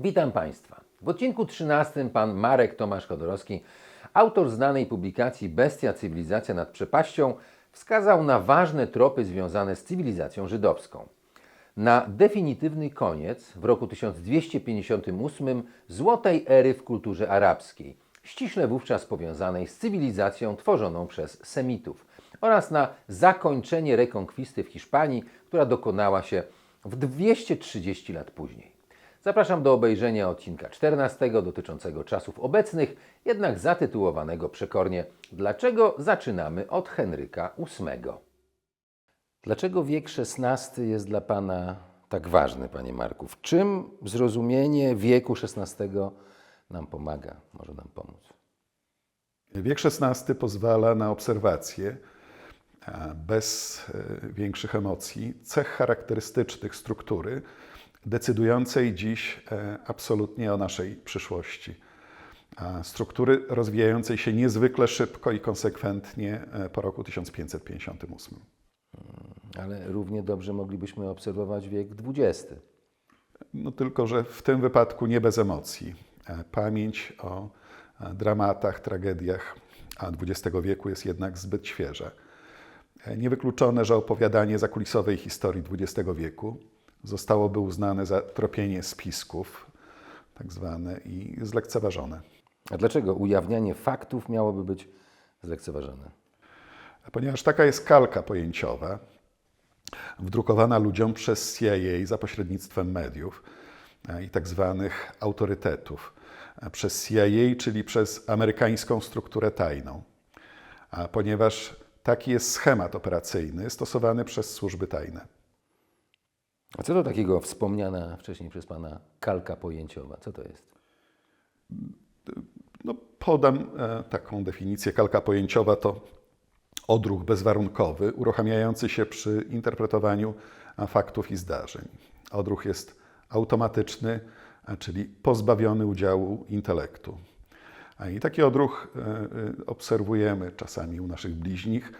Witam Państwa. W odcinku 13 pan Marek Tomasz Chodorowski, autor znanej publikacji Bestia Cywilizacja nad przepaścią, wskazał na ważne tropy związane z cywilizacją żydowską. Na definitywny koniec w roku 1258 złotej ery w kulturze arabskiej, ściśle wówczas powiązanej z cywilizacją tworzoną przez Semitów, oraz na zakończenie rekonkwisty w Hiszpanii, która dokonała się w 230 lat później. Zapraszam do obejrzenia odcinka 14 dotyczącego czasów obecnych, jednak zatytułowanego przekornie Dlaczego zaczynamy od Henryka VIII? Dlaczego wiek XVI jest dla Pana tak ważny, Panie Marku? W czym zrozumienie wieku XVI nam pomaga, może nam pomóc? Wiek XVI pozwala na obserwację e, bez e, większych emocji cech charakterystycznych struktury, decydującej dziś e, absolutnie o naszej przyszłości. Struktury rozwijającej się niezwykle szybko i konsekwentnie e, po roku 1558. Ale równie dobrze moglibyśmy obserwować wiek XX. No tylko, że w tym wypadku nie bez emocji. E, Pamięć o dramatach, tragediach XX wieku jest jednak zbyt świeża. Niewykluczone, że opowiadanie zakulisowej historii XX wieku zostałoby uznane za tropienie spisków, tak zwane, i zlekceważone. A dlaczego ujawnianie faktów miałoby być zlekceważone? Ponieważ taka jest kalka pojęciowa, wdrukowana ludziom przez CIA za pośrednictwem mediów e, i tak zwanych autorytetów. E, Przez CIA, czyli przez amerykańską strukturę tajną. Ponieważ taki jest schemat operacyjny stosowany przez służby tajne. A co to takiego wspomniana wcześniej przez Pana kalka pojęciowa? Co to jest? No, podam e, taką definicję. Kalka pojęciowa to odruch bezwarunkowy, uruchamiający się przy interpretowaniu faktów i zdarzeń. Odruch jest automatyczny, czyli pozbawiony udziału intelektu. I taki odruch e, e, obserwujemy czasami u naszych bliźnich.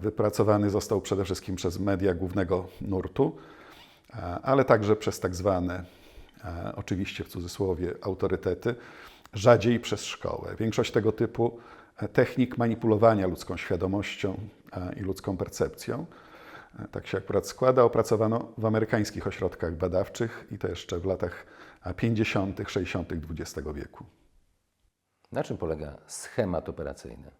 Wypracowany został przede wszystkim przez media głównego nurtu, ale także przez tak zwane, oczywiście w cudzysłowie, autorytety, rzadziej przez szkołę. Większość tego typu e, technik manipulowania ludzką świadomością i ludzką percepcją, e, tak się akurat składa, opracowano w amerykańskich ośrodkach badawczych i to jeszcze w latach e, 50., 60. XX wieku. Na czym polega schemat operacyjny?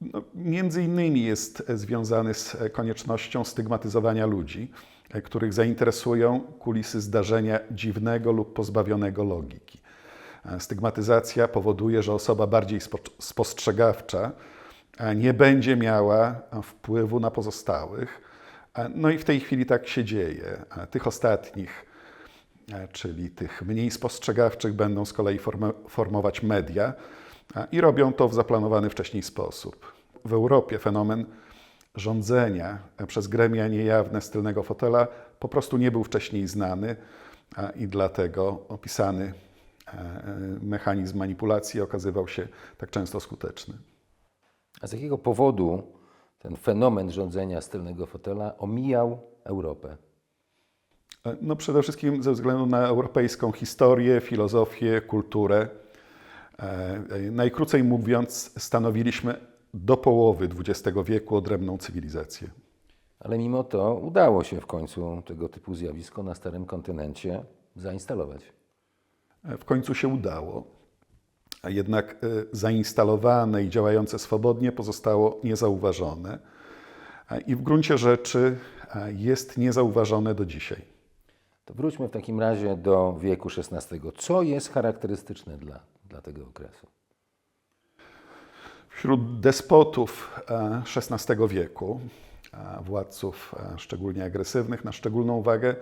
No, między innymi jest związany z koniecznością stygmatyzowania ludzi, e, których zainteresują kulisy zdarzenia dziwnego lub pozbawionego logiki. E, Stygmatyzacja powoduje, że osoba bardziej spo- spostrzegawcza e, nie będzie miała wpływu na pozostałych. No i w tej chwili tak się dzieje. Tych ostatnich, czyli tych mniej spostrzegawczych, będą z kolei formo- formować media i robią to w zaplanowany wcześniej sposób. W Europie fenomen rządzenia przez gremia niejawne z tylnego fotela po prostu nie był wcześniej znany i dlatego opisany e, mechanizm manipulacji okazywał się tak często skuteczny. A z jakiego powodu ten fenomen rządzenia z tylnego fotela omijał Europę? E, No przede wszystkim ze względu na europejską historię, filozofię, kulturę. E, e, Najkrócej mówiąc, stanowiliśmy do połowy XX wieku odrębną cywilizację. Ale mimo to udało się w końcu tego typu zjawisko na starym kontynencie zainstalować. E, W końcu się udało. A Jednak zainstalowane i działające swobodnie pozostało niezauważone i w gruncie rzeczy jest niezauważone do dzisiaj. To wróćmy w takim razie do wieku XVI. Co jest charakterystyczne dla, dla tego okresu? Wśród despotów e, XVI wieku, e, władców e, szczególnie agresywnych, na szczególną uwagę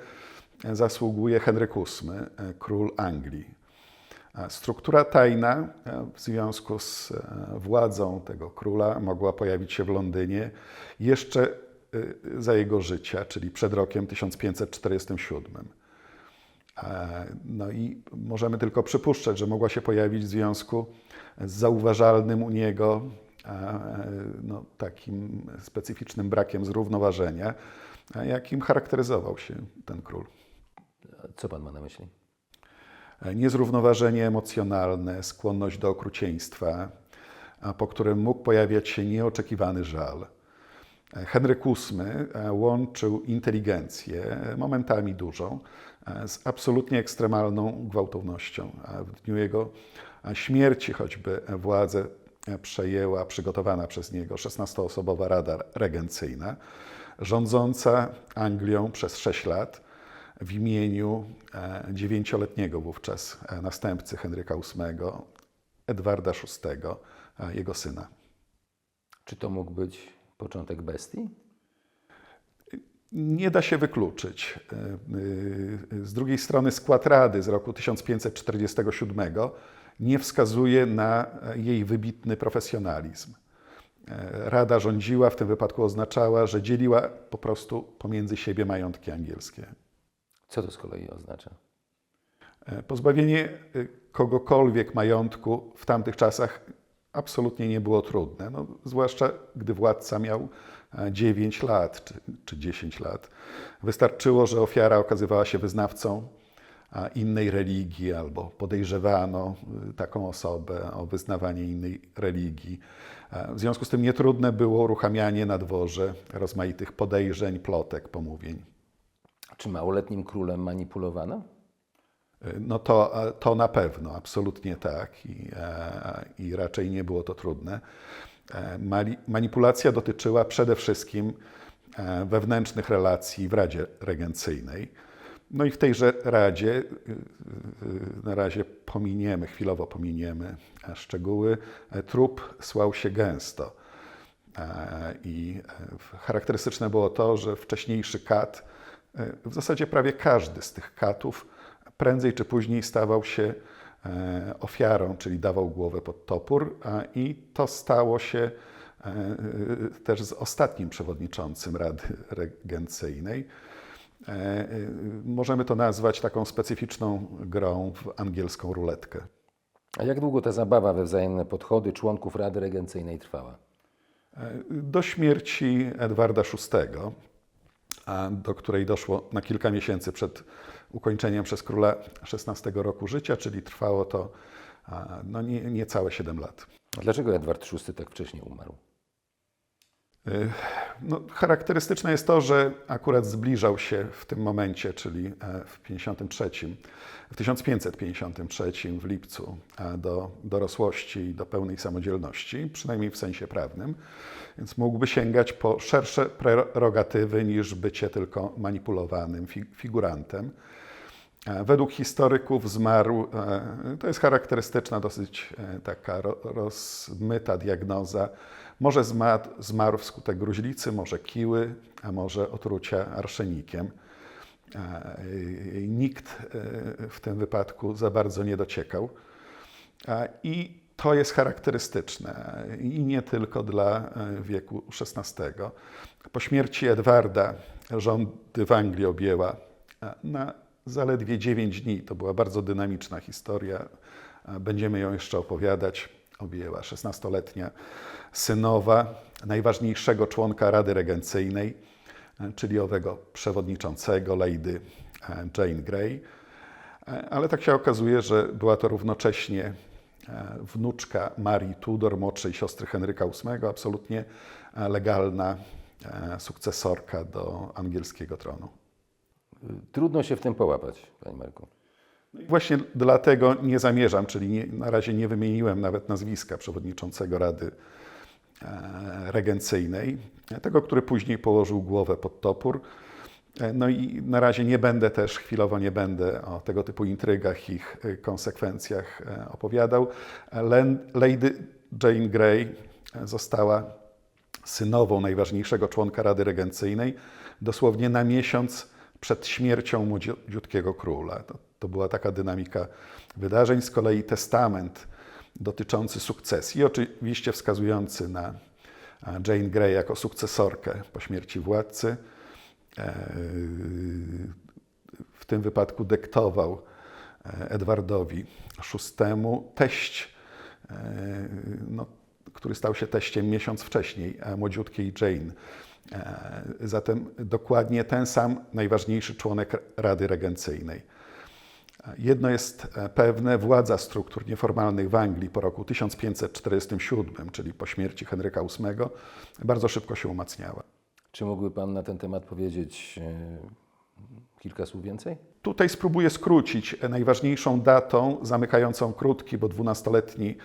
zasługuje Henryk VIII, król Anglii. Struktura tajna w związku z władzą tego króla mogła pojawić się w Londynie jeszcze za jego życia, czyli przed rokiem 1547. E, No i możemy tylko przypuszczać, że mogła się pojawić w związku z zauważalnym u niego e, no, takim specyficznym brakiem zrównoważenia, e, jakim charakteryzował się ten król. Co pan ma na myśli? Niezrównoważenie emocjonalne, skłonność do okrucieństwa, po którym mógł pojawiać się nieoczekiwany żal. Henryk VIII e, łączył inteligencję, momentami dużą, e, z absolutnie ekstremalną gwałtownością. A W dniu jego e, śmierci choćby władzę przejęła przygotowana przez niego 16-osobowa Rada Regencyjna, rządząca Anglią przez 6 lat w imieniu e, dziewięcioletniego wówczas e, następcy Henryka VIII, Edwarda VI, e, jego syna. Czy to mógł być początek bestii? Nie da się wykluczyć. E, e, Z drugiej strony skład Rady z roku 1547 nie wskazuje na jej wybitny profesjonalizm. E, Rada rządziła, w tym wypadku oznaczała, że dzieliła po prostu pomiędzy siebie majątki angielskie. Co to z kolei oznacza? Pozbawienie kogokolwiek majątku w tamtych czasach absolutnie nie było trudne, no, zwłaszcza gdy władca miał 9 lat czy, czy 10 lat. Wystarczyło, że ofiara okazywała się wyznawcą innej religii albo podejrzewano y, taką osobę o wyznawanie innej religii. W związku z tym nietrudne było uruchamianie na dworze rozmaitych podejrzeń, plotek, pomówień. Czy małoletnim królem manipulowano? No to, to na pewno, absolutnie tak i, e, i raczej nie było to trudne. E, manipulacja dotyczyła przede wszystkim e, wewnętrznych relacji w Radzie Regencyjnej. No i w tejże Radzie, y, y, na razie pominiemy, chwilowo pominiemy e, szczegóły, trup słał się gęsto. I charakterystyczne było to, że wcześniejszy kat, w zasadzie prawie każdy z tych katów, prędzej czy później stawał się ofiarą, czyli dawał głowę pod topór, i to stało się e, e, też z ostatnim przewodniczącym Rady Regencyjnej. E, e, Możemy to nazwać taką specyficzną grą w angielską ruletkę. A jak długo ta zabawa we wzajemne podchody członków Rady Regencyjnej trwała? do śmierci Edwarda VI, do której doszło na kilka miesięcy przed ukończeniem przez króla XVI roku życia, czyli trwało to no, nie, niecałe 7 lat. A Dlaczego Edward VI tak wcześnie umarł? No, charakterystyczne jest to, że akurat zbliżał się w tym momencie, czyli e, w 53, w 1553 w lipcu e, do dorosłości i do pełnej samodzielności, przynajmniej w sensie prawnym, więc mógłby sięgać po szersze prerogatywy niż bycie tylko manipulowanym fi- figurantem. E, Według historyków zmarł, e, to jest charakterystyczna dosyć e, taka ro- rozmyta diagnoza, może zmarł, zmarł wskutek gruźlicy, może kiły, a może otrucia arszenikiem. Nikt w tym wypadku za bardzo nie dociekał. I to jest charakterystyczne i nie tylko dla wieku XVI. Po śmierci Edwarda rządy w Anglii objęła na zaledwie 9 dni. To była bardzo dynamiczna historia. Będziemy ją jeszcze opowiadać. Objęła 16-letnia synowa najważniejszego członka Rady Regencyjnej, czyli owego przewodniczącego, Lady e, Jane Grey. E, Ale tak się okazuje, że była to równocześnie e, wnuczka Marii Tudor, młodszej siostry Henryka VIII, absolutnie legalna sukcesorka do angielskiego tronu. Trudno się w tym połapać, panie Marku. I Właśnie dlatego nie zamierzam, czyli nie, na razie nie wymieniłem nawet nazwiska przewodniczącego Rady e, Regencyjnej, tego, który później położył głowę pod topór. E, No i na razie nie będę też, chwilowo nie będę o tego typu intrygach, ich e, konsekwencjach opowiadał. Lady Jane Grey została synową najważniejszego członka Rady Regencyjnej dosłownie na miesiąc przed śmiercią młodziutkiego króla. To, to była taka dynamika wydarzeń. Z kolei testament dotyczący sukcesji, oczywiście wskazujący na Jane Grey jako sukcesorkę po śmierci władcy, e, w tym wypadku dyktował e, Edwardowi VI teść, e, no, który stał się teściem miesiąc wcześniej, młodziutkiej Jane. E, Zatem dokładnie ten sam najważniejszy członek Rady Regencyjnej. Jedno jest e, pewne, władza struktur nieformalnych w Anglii po roku 1547, czyli po śmierci Henryka VIII, bardzo szybko się umacniała. Czy mógłby Pan na ten temat powiedzieć e, kilka słów więcej? Tutaj spróbuję skrócić. Najważniejszą datą zamykającą krótki, bo 12-letni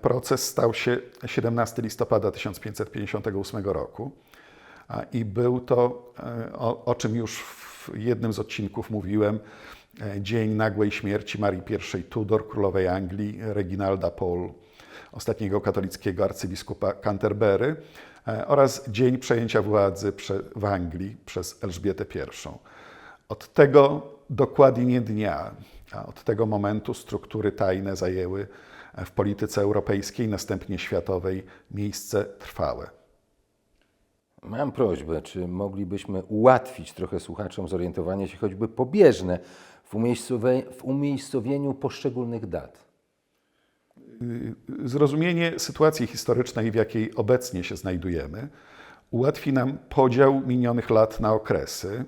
proces stał się 17 listopada 1558 roku. I był to, e, o, o czym już w jednym z odcinków mówiłem, e, dzień nagłej śmierci Marii I Tudor, królowej Anglii, Reginalda Pole, ostatniego katolickiego arcybiskupa Canterbury, e, oraz dzień przejęcia władzy w Anglii przez Elżbietę I. Od tego dokładnie dnia, a od tego momentu struktury tajne zajęły w polityce europejskiej, następnie światowej miejsce trwałe. Mam prośbę, czy moglibyśmy ułatwić trochę słuchaczom zorientowanie się choćby pobieżne w, umiejscowie, w umiejscowieniu poszczególnych dat? Zrozumienie sytuacji historycznej, w jakiej obecnie się znajdujemy, ułatwi nam podział minionych lat na okresy.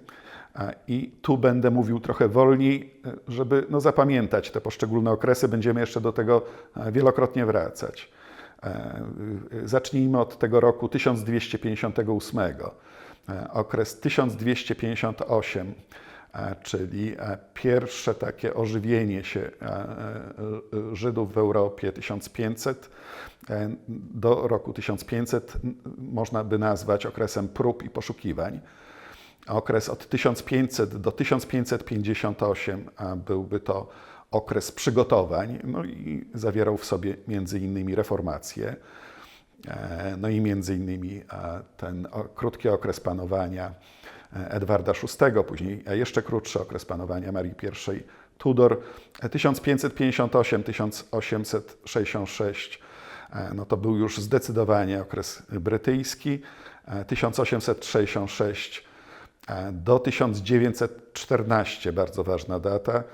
I tu będę mówił trochę wolniej, żeby no, zapamiętać te poszczególne okresy. Będziemy jeszcze do tego wielokrotnie wracać. E, Zacznijmy od tego roku 1258. E, Okres 1258, e, czyli pierwsze takie ożywienie się Żydów w Europie 1500 e, do roku 1500 m, można by nazwać okresem prób i poszukiwań. Okres od 1500 do 1558 a byłby to okres przygotowań, no i zawierał w sobie między innymi reformację, e, no i między innymi ten krótki okres panowania e, Edwarda VI, później jeszcze krótszy okres panowania Marii I Tudor, e, 1558-1866, e, no to był już zdecydowanie okres brytyjski, e, 1866 E, do 1914, bardzo ważna data,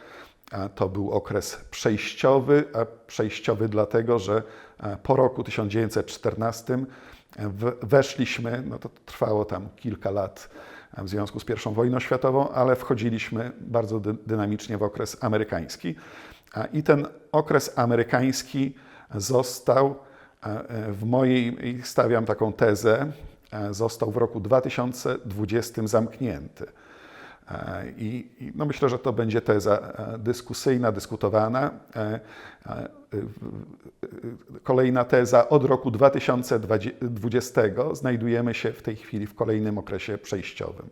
to był okres przejściowy, przejściowy dlatego, że e, po roku 1914 w- weszliśmy, no to trwało tam kilka lat e, w związku z I wojną światową, ale wchodziliśmy bardzo dy- dynamicznie w okres amerykański. I ten okres amerykański został e, e, w mojej, stawiam taką tezę, e, został w roku 2020 zamknięty. E, I, no myślę, że to będzie teza e, dyskusyjna, dyskutowana. E, Kolejna teza, od roku 2020 znajdujemy się w tej chwili w kolejnym okresie przejściowym.